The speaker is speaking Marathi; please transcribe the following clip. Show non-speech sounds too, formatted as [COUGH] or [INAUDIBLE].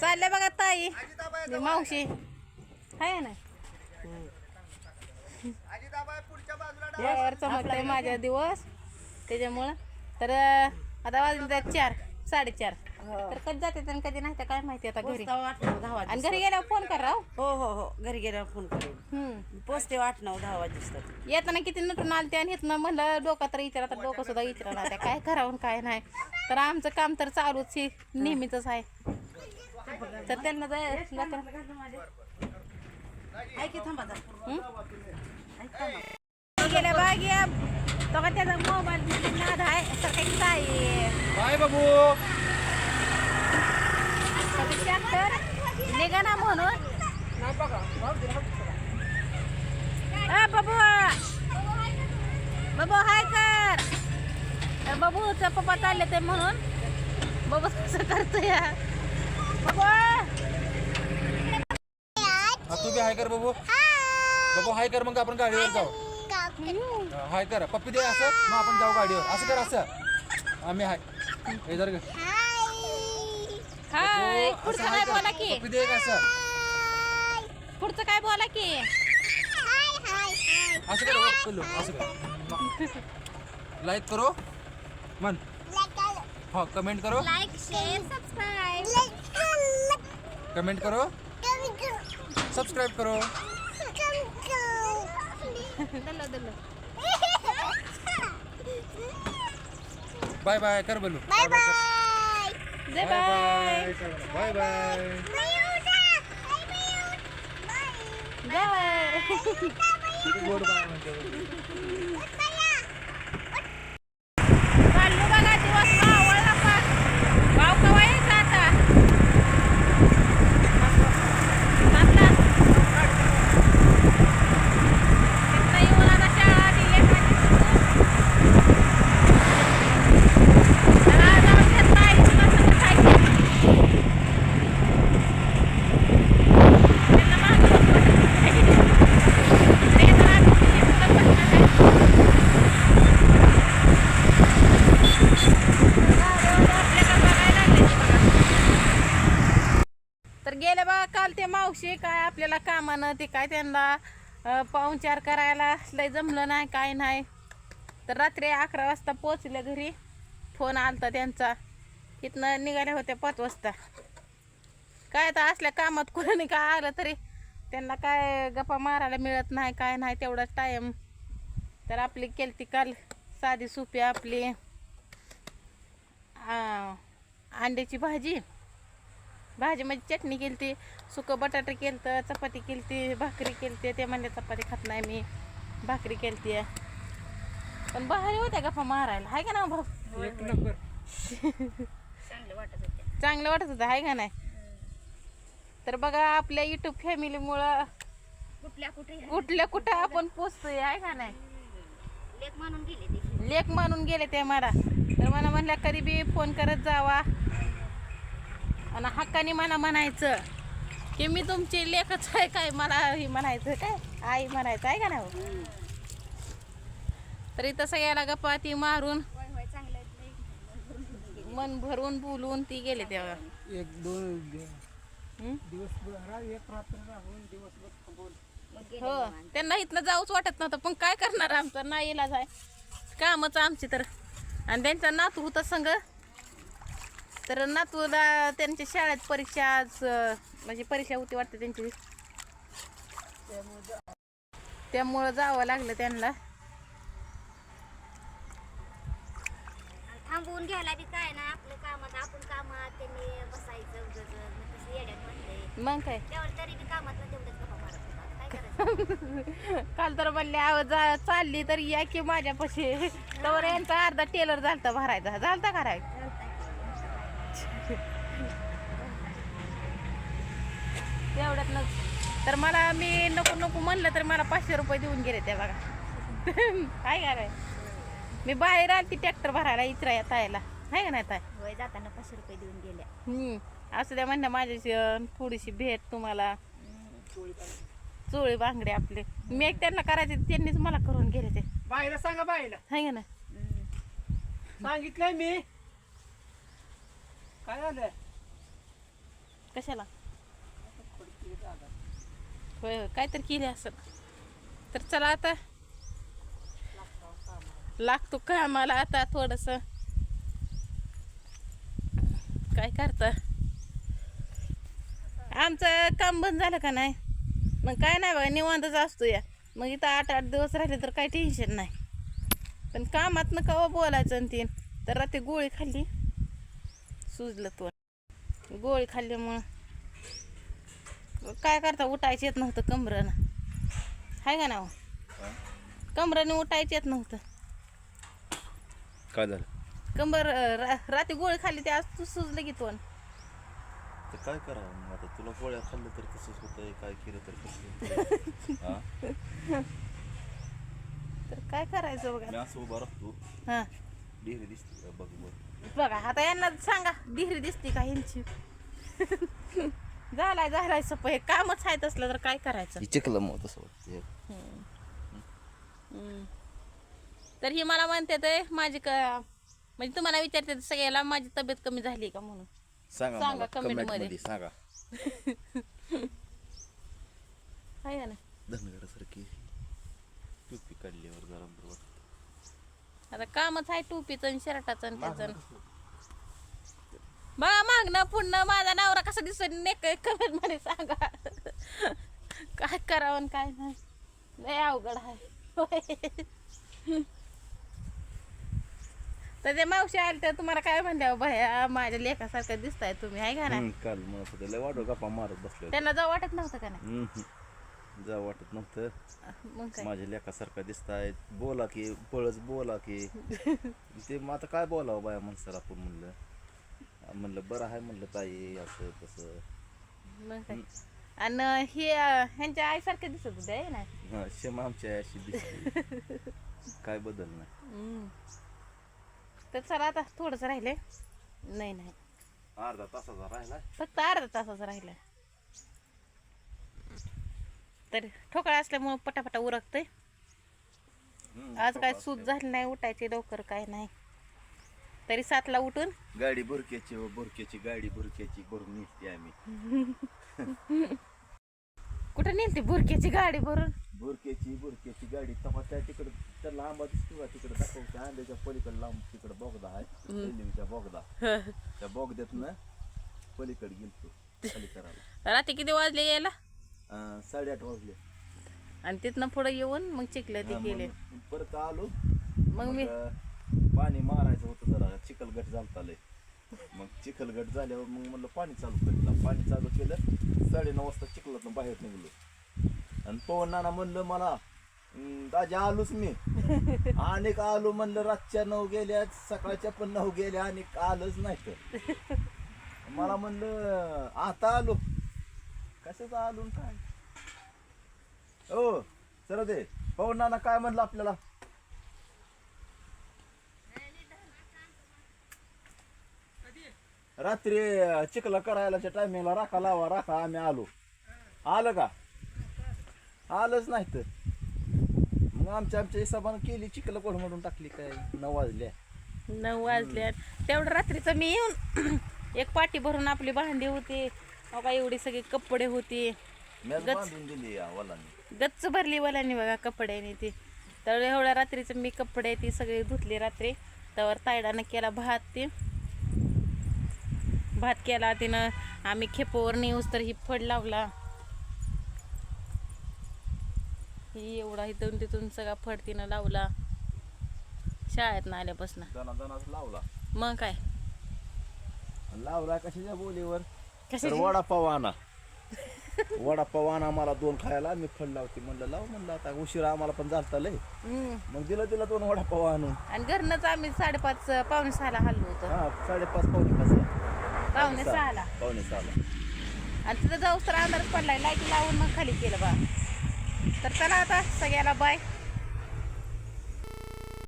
चालल्या बघा ताई. मावशी. आहे ना. यावर चमकतंय माझा दिवस. त्याच्यामुळं. तर आता वाजले तर चार साडेचार. तर कधी जाते आणि कधी नाही तर काय माहिती आता घरी. दहा आणि घरी गेल्यावर फोन करा हो. हो हो हो. घरी गेल्यावर फोन हम्म. पोचते आठ नऊ दहा वाजता येताना किती नटून आलते आणि इथनं म्हणलं डोका तर विचारा तर डोकं सुद्धा त्या काय करावं काय नाही. तर आमचं काम तर चालूच नेहमीच आहे. तर त्यांना जायला ऐक थांबा जरा. ऐक थांबा. गेल्या बाग तो का त्याचा मोबाईल नाद आहे तर काही काय बाय बाबू। ट्रॅक्टर निघा ना म्हणून बाबू बाबू हाय कर। तर बाबूचा पप्पा चालले ते म्हणून बाबू कसं करतो या बाबू हा, तू बी हाय कर बाबू. बाबू हाय कर मग आपण गाडीवर जाऊ. हाय कर पप्पी दे असं मग आपण जाऊ गाडीवर. असं कर असं. आम्ही हाय. हे जर हाय. पुढचं काय बोला की? पप्पी दे एक असं. पुढचं काय बोला की? असं कर पिल्लू, असं कर. लाईक करो. मन. हो कमेंट करो. लाईक शेअर सबस्क्राईब कमेंट करो। सब्सक्राइब करो। बाय बाय कर बोलू। Bye bye bye bye bye bye good bye म्हणते चाललो बघा दिवस मावळला पाक भाव कवा यायचा आता सातला तिथनं येऊन आता शाळा आली लेकरांची सुटून. तर आज आमच्या ताईचं कसं खायचं? त्यांना मागं बसवलं. ते तर आम्ही तिकडं बसणार आहे. तर गेले बघा काल ते मावशी काय आपल्याला कामानं ते काय त्यांना पाहुणचार करायला लय जमलं नाही काय नाही. तर रात्री अकरा वाजता पोचले घरी. फोन आलता त्यांचा. इथनं निघाल्या होत्या पाच वाजता. काय तर असल्या कामात कोणी काय आलं तरी त्यांना काय गप्पा मारायला मिळत नाही काय नाही तेवढाच टाईम तर आपली केलती काल साधी सोपी आपली अंड्याची भाजी. भाजी म्हणजे चटणी केलती सुकं बटाटे केलतं चपाती केलती भाकरी केलती ते म्हणले चपाती खात नाही मी भाकरी केलती. पण भारी होत्या गप्पा मारायला. हाय का ना भाऊ? एक नंबर. चांगलं वाटत होतं. हाय का नाही? तर बघा आपल्या युट्यूब फॅमिलीमुळं कुठल्या कुठे कुठल्या कुठं आपण पोचतोय आहे का नाही? लेख म्हणून गेले ते. लेख मानून गेले ते मला तर मला म्हणल्या कधी बी फोन करत जावा. आणि हक्काने मला म्हणायचं की मी तुमची लेखच आहे काय मला ही म्हणायचं काय आई म्हणायचं आहे का नाही हो? तर इथं सगळ्याला गप्पा ती मारून. मन भरून बोलून ती गेले तेव्हा एक दोन हं? एक रात्र राहून दिवसभर हो. त्यांना इथनं जाऊच वाटत नव्हतं पण काय करणार आमचं नाही इलाज आहे कामच आमची तर आणि त्यांचा नातू होता संग तर नातूला त्यांच्या शाळेत परीक्षा आज म्हणजे परीक्षा होती वाटते त्यांची. त्यामुळं जावं लागलं त्यांना. थांबवून घ्यायला बी काय ना आपलं कामात आपण कामात त्यांनी बसायचं उगाच मग तसं येड्यात म्हणते मग काय? तरी बी कामात ना तेवढंच गप्पा मारत होता. काय करायचं? [LAUGHS] काल तर म्हणले आव जा चालली तर या की माझ्यापाशी. तर यांचा अर्धा टेलर झालता भरायचा. झालता का राय तेवढ्यात तर मला मी नको नको म्हणलं तर मला पाचशे रुपये देऊन गेले ते बघा. [LAUGHS] काय कराय मी बाहेर आलती ट्रॅक्टर भरायला इचरा या तायला आहे का नाही ताय होय जाताना पाचशे रुपये देऊन गेल्या. हम्म. असू द्या म्हणलं माझ्याशी थोडीशी भेट तुम्हाला. चोळी बांगडे आपले. मी एक त्यांना करायचे त्यांनीच मला करून गेले ते. बाईला सांगा बाईला. आहे का ना सांगितलंय मी. काय झालं कशाला? होय होय. काहीतरी केली असं तर चला आता. लागतो का आम्हाला आता थोडस? काय करता? आमचं काम बंद झालं का नाही? मग काय नाही बघा निवांतच असतो या मग इथं आठ आठ दिवस राहिले तर काही टेन्शन नाही. पण कामात न कवा बोलायचं आणि तीन तर रात्री गोळी खाल्ली. सुजलं तो गोळी खाल्ल्यामुळं. काय करता उठायचं येत नव्हतं कमरनं. हाय का नाव? कमराने उठायचं येत नव्हतं. काय झालं? कंबर रा- रात्री गोळी खाल्ली ते आज तू सुजलं की तोंड. तर काय करावं मग आता? तुला गोळ्या खाल्लं तर तसंच होतंय काय केलं तर कसं हा? तर काय करायचं मी बघा असं उभा राहतो. हां. डेहरी दिसते का बघ बघ बघा आता यांना सांगा डिहरी दिसते का ह्यांची झालाय झालाय सप. हे कामच आहे असलं तर काय करायचं? चिकलं मग तसं वाटतं हम्म. तर ही मला म्हणते ते माझी क म्हणजे तुम्हाला विचारते सगळ्याला माझी तब्येत कमी झाली का म्हणून? सांगा सांगा मला comment comment मध्ये. मध्ये सांगा. [LAUGHS] आहे ना. टोपी काढल्यावर जरा बरं वाटतं. आता कामच आहे टोपीचं आणि शर्टाचं आणि त्याचं. बघा मागणं पुढनं माझा नवरा कसा दिसत नेक कमेंटमध्ये सांगा. काय करावं काय नाही. लय अवघड आहे. तर ते मावशी आले तर तुम्हाला काय म्हणल्या भया माझ्या लेखासारखं दिसताय तुम्ही आहे का ना हम्म, काल म्हणत होते लय वाटो गप्पा मारत बसले त्यांना जाऊ वाटत नव्हतं का नाही? होते जा वाटत नव्हतं. माझ्या लेखासारखा दिसताय बोला की पळच बोला की. [LAUGHS] ते मग आता काय बोलावं बाया माणसाला आपण म्हणलं. म्हणलं बरं आहे म्हणलं ताई असं तसं. मग काय? आणि हे अं, ह्यांच्या आईसारखं दिसत होते आहे ना? हा आमच्या अशी दिसते. [LAUGHS] काय बदल नाही. हम्म. तर चला आता थोडंसं राहिले नाही नाही. अर्धा तासाचा राहिला. फक्त अर्धा तासाचं राहिलं. तर ठोकळा असल्यामुळं पटापटा उरकतंय. आज काय सूज झाली नाही उठायची लवकर काय नाही. तरी सातला उठून? गाडी बुरक्याची व बुरक्याची गाडी बुरक्याची भरून निघते आम्ही. [LAUGHS] कुठं नेलती बुरक्याची गाडी भरून? बुरक्याची बुरक्याची गाडी. तेव्हा त्या तिकडं त्या लांबा दिसतो का तिकडे दाखवते आंब्याच्या पलीकडे लांब तिकडे बोगदा आहे. रेल्वेच्या बोगदा. [LAUGHS] त्या बोगद्यातनं पलीकडे गेलतो खाली करायला रात्री किती वाजले यायला? अं, साडेआठ वाजले. आणि तिथनं पुढे येऊन मग चिकलं ते हा, गेले मग परत आलो. मग मी मग पाणी मारायचं होतं जरा. चिखलगट झालता लय मग चिखलगट झाल्यावर मग म्हणलं पाणी चालू केलं पाणी चालू केलं साडे नऊ वाजता चिखलातून बाहेर निघलो. आणि पवन नाना म्हणलं मला "हम्म, दाजी आलोच मी. [LAUGHS] आणि आलो म्हणलं रातच्या नऊ गेल्या सकाळच्या पण नऊ गेल्या आणि आलंच नाही तर. मला म्हणलं आता आलो. कशाचं आलो काय? हो चला ते पवन नाना काय म्हणलं आपल्याला? रात्री चिखला करायलाच्या टायमिंगला राखा लावा राखा आम्ही आलो. आलं का? आलंच नाही तर. मग आमच्या आमच्या हिशोबानं केली चिखला कोण म्हणून टाकली काय? नऊ वाजल्या. नऊ वाजले तेवढं रात्रीचं मी येऊन [CLEARS THROAT] एक पाटी भरून आपली भांडी होती. का एवढी सगळी कपडे होती. मॅच गच. बांधून दिली या वालांनी. गच्च भरली वाल्यानी बघा कपड्याने ती. तर एवढ्या रात्रीचं मी कपडे ती सगळी धुतली रात्री. त्यावर तायडानं केला भात ते. भात केला तिनं आम्ही खेपोवर नेऊस तर ही फड लावला. ही एवढा इथून तिथून सगळा फड तिनं लावला. शाळेत आल्यापासून. जणा जणाच लावला. मग काय? लावला कशाच्या बोलीवर? वडापाव आणा वडापाव आणा आम्हाला दोन खायला मी फळ लावते म्हणलं लाव म्हणलं आता उशिरा आम्हाला पण झालता लय. मग दिलं तिला दोन वडापाव आणून आणि घरनंच आम्ही साडेपाच पावणे सहाला हल्लो होतो. हा साडेपाच पावणे पाच. पावणे सहाला. पावणे सहाला. आणि तिथं जाऊस तर अंधारच पडलाय. लाइट लावून मग खाली केलं बा. तर चला आता सगळ्याला बाय